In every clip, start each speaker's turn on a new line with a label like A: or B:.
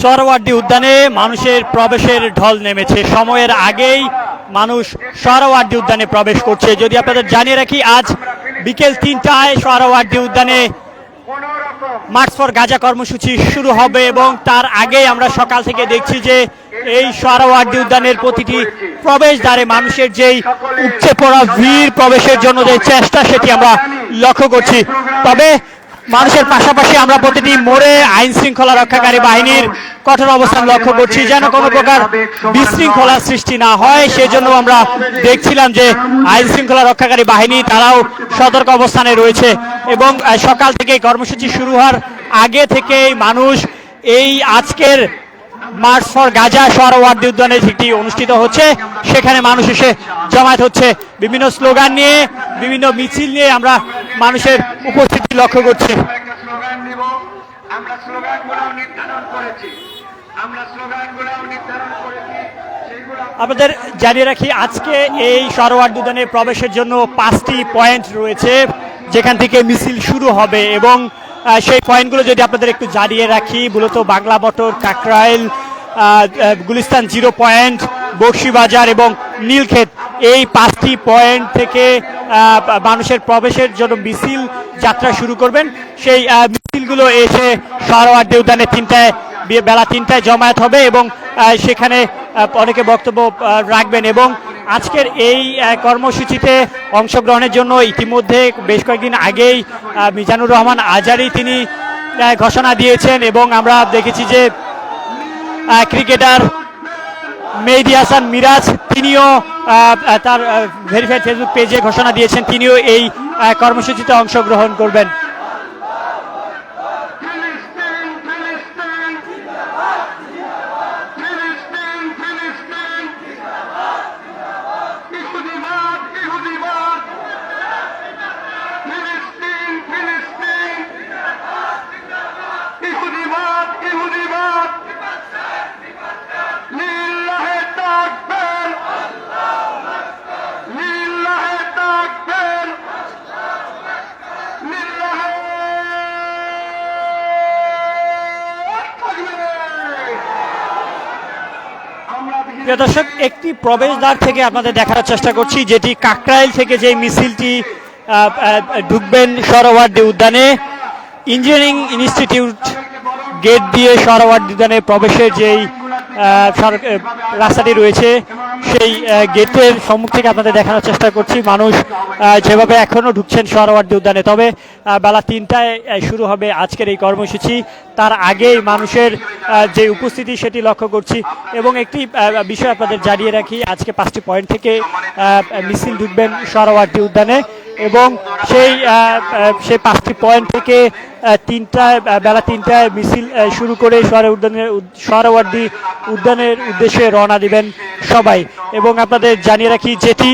A: সরওয়ার্দী উদ্যানে মানুষের প্রবেশের ঢল নেমেছে। সময়ের আগেই মানুষ সরওয়ার্দী উদ্যানে প্রবেশ করছে। যদি আপনাদের জানিয়ে রাখি, আজ বিকেল তিনটায় সরওয়ার্দী উদ্যানে মার্চ ফর গাজা কর্মসূচি শুরু হবে এবং তার আগেই আমরা সকাল থেকে দেখছি যে এই সরওয়ার্দী উদ্যানের প্রতিটি প্রবেশদ্বারে মানুষের যেই উপচে পড়া ভিড় প্রবেশের জন্য যে চেষ্টা, সেটি আমরা লক্ষ্য করছি। তবে মানুষের পাশাপাশি আমরা প্রতিটি মোড়ে আইন শৃঙ্খলা রক্ষাকারী বাহিনীর কঠোর অবস্থান লক্ষ্য করছি, যেন কোনো প্রকার বিশৃঙ্খলার সৃষ্টি না হয়। সেজন্য আমরা দেখছিলাম যে আইন শৃঙ্খলা রক্ষাকারী বাহিনী, তারাও সতর্ক অবস্থানে রয়েছে এবং সকাল থেকে কর্মসূচি শুরু হওয়ার আগে থেকেই মানুষ এই আজকের মার্চ ফর গাজা সরওয়ার্দী উদ্যানে যেটি অনুষ্ঠিত হচ্ছে, সেখানে মানুষ এসে জমায়েত হচ্ছে। বিভিন্ন স্লোগান নিয়ে, বিভিন্ন মিছিল নিয়ে আমরা মানুষের উপস্থিতি লক্ষ্য করছি।
B: একটা স্লোগান দিব আমরা স্লোগানগুলো নির্ধারণ করেছি। আমরা স্লোগানগুলো নির্ধারণ করেছি
A: আপনাদের জানিয়ে রাখি আজকে এই সরোয়ার উদ্যানে প্রবেশের জন্য পাঁচটি পয়েন্ট রয়েছে যেখান থেকে মিছিল শুরু হবে এবং সেই পয়েন্টগুলো যদি আপনাদের একটু জানিয়ে রাখি মূলত Bangla motor Kakrail Gulistan zero point Bakshibazar এবং নীলক্ষেত। এই পাঁচটি পয়েন্ট থেকে মানুষের প্রবেশের জন্য মিছিল যাত্রা শুরু করবেন। সেই মিছিলগুলো এসে সরোয়ার্দী উদ্যানে তিনটায় বেলা তিনটায় জমায়েত হবে এবং সেখানে অনেকে বক্তব্য রাখবেন এবং আজকের এই কর্মসূচিতে অংশগ্রহণের জন্য ইতিমধ্যে বেশ কয়েকদিন আগেই মিজানুর রহমান আজারি তিনি ঘোষণা দিয়েছেন এবং আমরা দেখেছি যে ক্রিকেটার মেহেদি হাসান মিরাজ, তিনিও তার ভেরিফাইড ফেসবুক পেজে ঘোষণা দিয়েছেন, তিনিও এই কর্মসূচিতে অংশগ্রহণ করবেন। প্রিয় দর্শক, একটি প্রবেশদ্বার থেকে আপনাদের দেখার চেষ্টা করছি, যেটি কাকরাইল থেকে যে মিছিলটি ঢুকবেন সরোয়ার্ডি উদ্যানে। ইঞ্জিনিয়ারিং ইনস্টিটিউট গেট দিয়ে সরোয়ার্ডি উদ্যানে প্রবেশের যেই রাস্তাটি রয়েছে সেই গেটের সম্মুখ থেকে আপনাদের দেখানোর চেষ্টা করছি। মানুষ যেভাবে এখনও ঢুকছেন সরোয়ার্দী উদ্যানে। তবে বেলা তিনটায় শুরু হবে আজকের এই কর্মসূচি। তার আগেই মানুষের যে উপস্থিতি সেটি লক্ষ্য করছি। এবং একটি বিষয় আপনাদের জানিয়ে রাখি, আজকে পাঁচটি পয়েন্ট থেকে মিছিল ঢুকবেন সরোয়ার্দী উদ্যানে। এবং সেই সেই পাঁচটি পয়েন্ট থেকে তিনটায় বেলা তিনটায় মিছিল শুরু করে সর উদ্যানের উদ- সরোয়ার্দী উদ্যানের উদ্দেশ্যে রওনা দিবেন সবাই। এবং আপনাদের জানিয়ে রাখি যেটি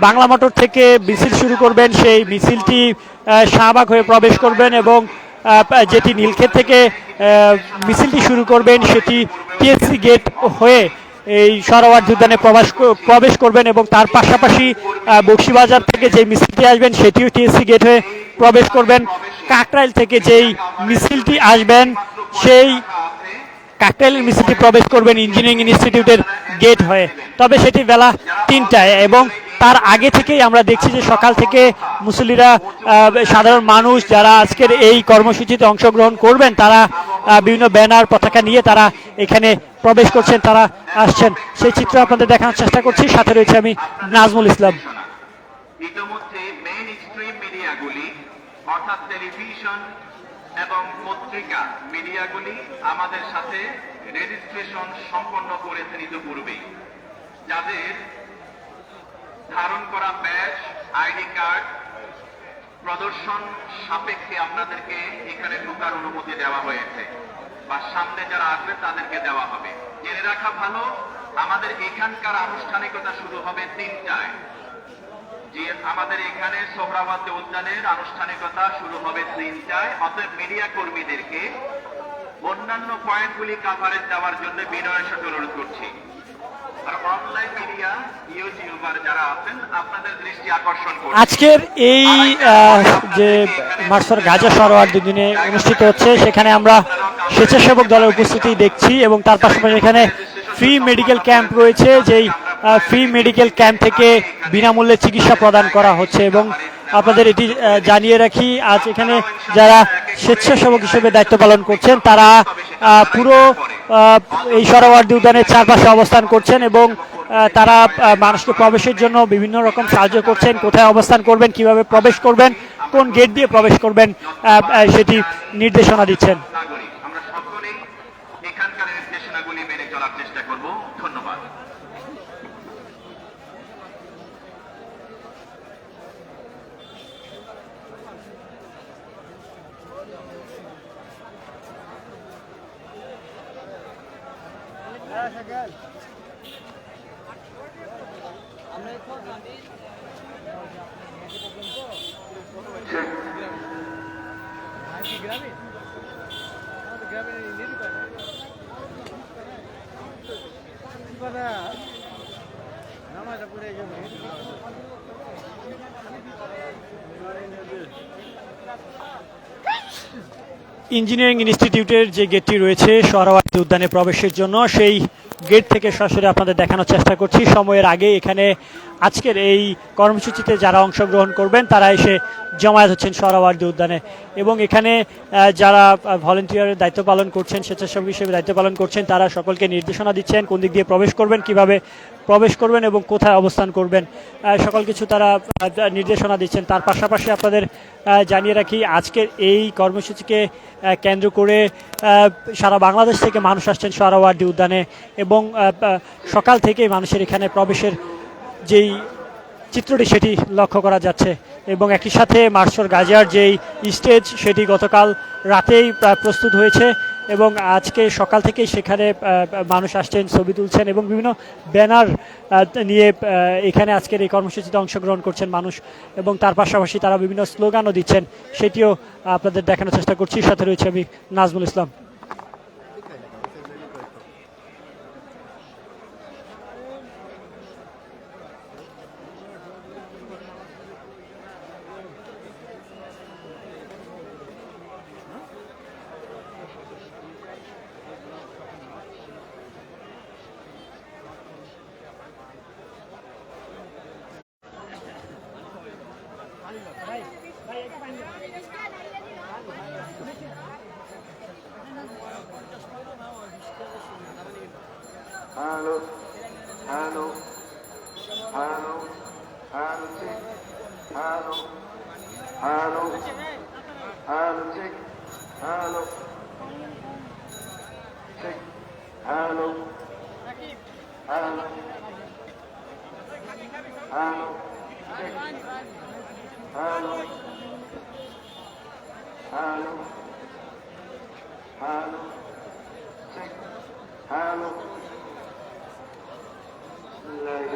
A: বাংলা মোটর থেকে মিছিল শুরু করবেন, সেই মিছিলটি শাহবাগ হয়ে প্রবেশ করবেন এবং যেটি নীলক্ষেত থেকে মিছিলটি শুরু করবেন, সেটি টিএসসি গেট হয়ে এই সরোয়ার উদ্যানে প্রবেশ প্রবেশ করবেন এবং তার পাশাপাশি বক্সিবাজার থেকে যে মিছিলটি আসবেন সেটিও টিএসসি গেট হয়ে প্রবেশ করবেন। কাকরাইল থেকে যেই মিছিলটি আসবেন সেই কাকরাইলের মিছিলটি প্রবেশ করবেন ইঞ্জিনিয়ারিং ইনস্টিটিউটের গেট হয়ে। তবে সেটি বেলা তিনটায় এবং তার আগে থেকেই আমরা দেখছি যে সকাল থেকে মুসল্লিরা আহ, সাধারণ মানুষ যারা আজকের এই কর্মসূচিতে অংশগ্রহণ করবেন তারা বিভিন্ন ব্যানার পতাকা নিয়ে তারা এখানে প্রবেশ করছেন, তারা আসছেন। সেই চিত্র আপনাদের দেখানোর চেষ্টা করছি। সাথে রয়েছে আমি নাজমুল ইসলাম।
B: যাদের ধারণ করা ব্যাজ আইডি কার্ড প্রদর্শন সাপেক্ষে আপনাদেরকে এখানে ঢোকার অনুমতি দেওয়া হয়েছে। বা সামনে যারা আসবে, তাদেরকে দেওয়া হবে। জেনে রাখা ভালো, আমাদের এখানকার আনুষ্ঠানিকতা শুরু হবে তিনটায়। যে আমাদের এখানে সোহরাবাদ উদ্যানের আনুষ্ঠানিকতা শুরু হবে তিনটায়, অতএব মিডিয়া কর্মীদেরকে অন্যান্য পয়েন্টগুলি কাভারেজ দেওয়ার জন্য বিনয়ের সাথে অনুরোধ করছি। আর অনলাইন মিডিয়া ইউটিউবার যারা আছেন আপনাদের দৃষ্টি আকর্ষণ
A: আজকের এই যে মার্চফর গাজা সরোয়ার দুদিনে অনুষ্ঠিত হচ্ছে সেখানে আমরা স্বেচ্ছাসেবক দলের উপস্থিতি দেখছি এবং তার পাশাপাশি এখানে ফ্রি মেডিকেল ক্যাম্প রয়েছে যেই ফ্রি মেডিকেল ক্যাম্প থেকে বিনামূল্যে চিকিৎসা প্রদান করা হচ্ছে এবং আপনাদের এটি জানিয়ে রাখি আজ এখানে যারা স্বেচ্ছাসেবক হিসেবে দায়িত্ব পালন করছেন। তারা পুরো এই সরোয়ার্দী উদ্যানের চারপাশে অবস্থান করছেন এবং তারা মানুষকে প্রবেশের জন্য বিভিন্ন রকম সাহায্য করছেন। কোথায় অবস্থান করবেন, কীভাবে প্রবেশ করবেন, কোন গেট দিয়ে প্রবেশ করবেন সেটি নির্দেশনা দিচ্ছেন।
B: এখানকার নির্দেশনাগুলি মেনে চলার চেষ্টা করব। ধন্যবাদ।
A: গ্রামে আমাদের গ্রামে নির্বাচন নামাজ পড়ে যাবে Thank ইঞ্জিনিয়ারিং ইনস্টিটিউটের যে গেটটি রয়েছে সহরাওয়ার্দী উদ্যানে প্রবেশের জন্য, সেই গেট থেকে সরাসরি আপনাদের দেখানোর চেষ্টা করছি। সময়ের আগে এখানে আজকের এই কর্মসূচিতে যারা অংশগ্রহণ করবেন, তারা এসে জমায়েত হচ্ছেন সহরাওয়ার্দী উদ্যানে। এবং এখানে যারা ভলেন্টিয়ারের দায়িত্ব পালন করছেন, স্বেচ্ছাসেবক হিসেবে দায়িত্ব পালন করছেন, তারা সকলকে নির্দেশনা দিচ্ছেন, কোন দিক দিয়ে প্রবেশ করবেন, কীভাবে প্রবেশ করবেন এবং কোথায় অবস্থান করবেন। সকল কিছু তারা নির্দেশনা দিচ্ছেন। তার পাশাপাশি আপনাদের জানিয়ে রাখি, আজকের এই কর্মসূচিকে কেন্দ্র করে সারা বাংলাদেশ থেকে মানুষ আসছেন সরাওয়ার্ডি উদ্যানে এবং সকাল থেকেই মানুষের এখানে প্রবেশের যেই চিত্রটি সেটি লক্ষ্য করা যাচ্ছে এবং একই সাথে মার্শর গাজিয়ার যেই স্টেজ সেটি গতকাল রাতেই প্রায় প্রস্তুত হয়েছে। এবং আজকে সকাল থেকে সেখানে মানুষ আসছেন, ছবি তুলছেন এবং বিভিন্ন ব্যানার নিয়ে এখানে আজকের এই কর্মসূচিতে অংশগ্রহণ করছেন মানুষ এবং তার পাশাপাশি তারা বিভিন্ন স্লোগানও দিচ্ছেন। সেটিও আপনাদের দেখানোর চেষ্টা করছি। সাথে রয়েছে আমি নাজমুল ইসলাম।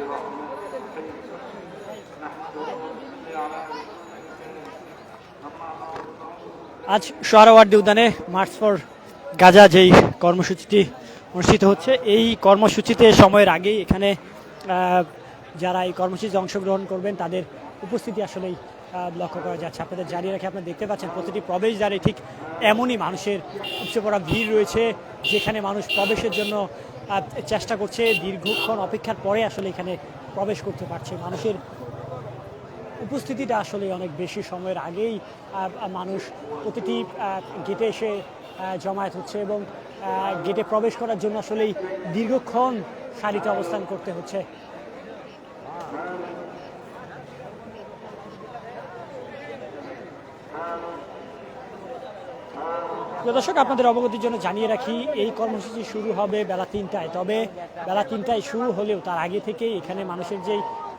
C: بسم الله الرحمن الرحيم نحمده ونصلي على
A: আজ সোহরাওয়ার্দী উদ্যানে মার্চ ফর গাজা যেই কর্মসূচিটি অনুষ্ঠিত হচ্ছে এই কর্মসূচিতে সময়ের আগেই এখানে আহ, যারা এই কর্মসূচিতে অংশগ্রহণ করবেন তাদের উপস্থিতি আসলেই আহ, লক্ষ্য করা যাচ্ছে আপনাদের জানিয়ে রাখি আপনারা দেখতে পাচ্ছেন প্রতিটি প্রবেশদ্বারে ঠিক এমনই মানুষের উপচে পড়া ভিড় রয়েছে যেখানে মানুষ প্রবেশের জন্য আহ, চেষ্টা করছে, দীর্ঘক্ষণ অপেক্ষার পরে আসলে এখানে প্রবেশ করতে পারছে। মানুষের উপস্থিতিটা আসলে অনেক বেশি সময়ের আগেই মানুষ প্রতিটি গেটে এসে জমায়েত হচ্ছে এবং গেটে প্রবেশ করার জন্য আসলেই দীর্ঘক্ষণ সারিতে অবস্থান করতে হচ্ছে। দর্শক, আপনাদের অবগতির জন্য জানিয়ে রাখি, এই কর্মসূচি শুরু হবে বেলা তিনটায়। তবে বেলা তিনটায় শুরু হলেও তার আগে থেকে এখানে মানুষের যে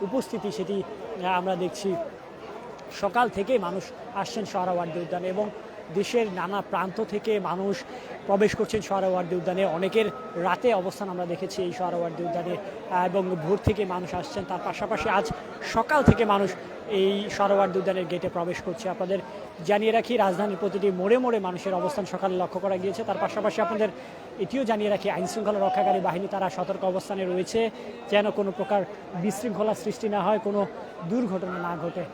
A: উপস্থিতি সেটি আমরা দেখছি। সকাল থেকে মানুষ আসছেন সোহরাওয়ার্দী উদ্যানে এবং দেশের নানা প্রান্ত থেকে মানুষ প্রবেশ করছেন সোহরাওয়ার্দী উদ্যানে অনেকের রাতে অবস্থান আমরা দেখেছি এই সোহরাওয়ার্দী উদ্যানে এবং ভোর থেকে মানুষ আসছেন। তার পাশাপাশি আজ সকাল থেকে মানুষ এই সোহরাওয়ার্দী উদ্যানের গেটে প্রবেশ করছে। আপনাদের জানিয়ে রাখি, রাজধানীর প্রতিটি মোড়ে মোড়ে মানুষের অবস্থান সকালে লক্ষ্য করা গিয়েছে। তার পাশাপাশি আপনাদের এটিও জানিয়ে রাখি, আইনশৃঙ্খলা রক্ষাকারী বাহিনী তারা সতর্ক অবস্থানে রয়েছে, যেন কোনো প্রকার বিশৃঙ্খলা সৃষ্টি না হয়, কোনো দুর্ঘটনা না ঘটে।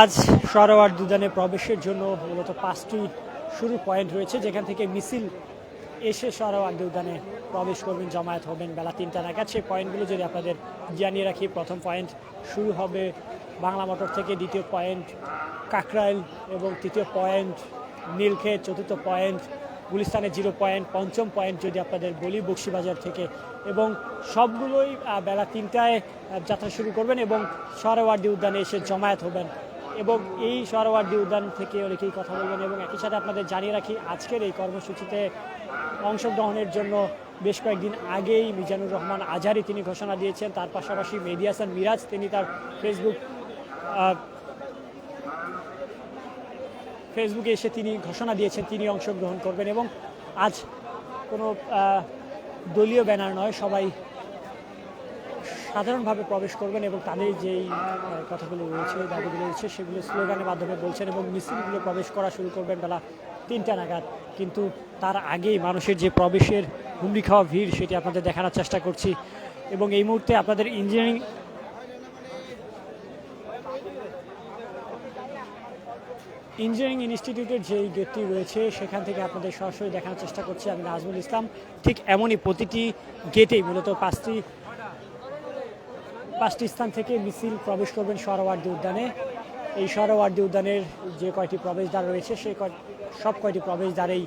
A: আজ সরোয়ার দুদানে প্রবেশের জন্য মূলত পাঁচটি শুরু পয়েন্ট রয়েছে, যেখান থেকে মিছিল এসে সরোয়ার দুদানে প্রবেশ করবেন, জমায়েত হবেন বেলা তিনটা নাগাদ। সেই পয়েন্টগুলো যদি আপনাদের জানিয়ে রাখি, প্রথম পয়েন্ট শুরু হবে বাংলা মোটর থেকে, দ্বিতীয় পয়েন্ট কাকরাইল এবং তৃতীয় পয়েন্ট নীলক্ষেত, চতুর্থ পয়েন্ট গুলিস্তানের জিরো পয়েন্ট, পঞ্চম পয়েন্ট যদি আপনাদের বলি বক্সিবাজার থেকে। এবং সবগুলোই বেলা তিনটায় যাত্রা শুরু করবেন এবং সরোয়ার্দি উদ্যানে এসে জমায়েত হবেন। এবং এই সরোয়ার্দি উদ্যান থেকে অনেকেই কথা বলবেন এবং একই সাথে আপনাদের জানিয়ে রাখি, আজকের এই কর্মসূচিতে অংশগ্রহণের জন্য বেশ কয়েকদিন আগেই মিজানুর রহমান আজারি তিনি ঘোষণা দিয়েছেন। তার পাশাপাশি মেহেদি হাসান মিরাজ তিনি তার ফেসবুক ফেসবুকে এসে তিনি ঘোষণা দিয়েছেন, তিনি অংশগ্রহণ করবেন এবং আজ কোনো দলীয় ব্যানার নয়, সবাই সাধারণভাবে প্রবেশ করবেন এবং তাদের যেই কথাগুলো রয়েছে, দাবিগুলো রয়েছে, সেগুলো স্লোগানের মাধ্যমে বলছেন এবং মিছিলগুলো প্রবেশ করা শুরু করবেন বেলা তিনটা নাগাদ। কিন্তু তার আগেই মানুষের যে প্রবেশের হুমড়ি খাওয়া ভিড়, সেটি আপনাদের দেখানোর চেষ্টা করছি। এবং এই মুহূর্তে আপনাদের ইঞ্জিনিয়ারিং ইঞ্জিনিয়ারিং ইনস্টিটিউটের যেই গেটটি রয়েছে, সেখান থেকে আপনাদের সরাসরি দেখানোর চেষ্টা করছি আমি নাজমুল ইসলাম। ঠিক এমনই প্রতিটি গেটেই মূলত পাঁচটি পাঁচটি স্থান থেকে মিছিল প্রবেশ করবেন সরোয়ার্দি উদ্যানে। এই সরোয়ার্দি উদ্যানের যে কয়টি প্রবেশদ্বার রয়েছে, সেই সব কয়টি প্রবেশদ্বারেই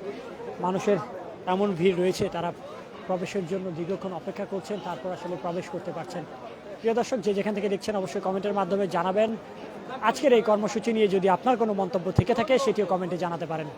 A: মানুষের এমন ভিড় রয়েছে, তারা প্রবেশের জন্য দীর্ঘক্ষণ অপেক্ষা করছেন, তারপর আসলে প্রবেশ করতে পারছেন। প্রিয় দর্শক, যে যেখান থেকে দেখছেন, অবশ্যই কমেন্টের মাধ্যমে জানাবেন। আজকের এই কর্মসূচি নিয়ে যদি আপনার কোনো মন্তব্য থেকে থাকে সেটিও কমেন্টে জানাতে পারেন।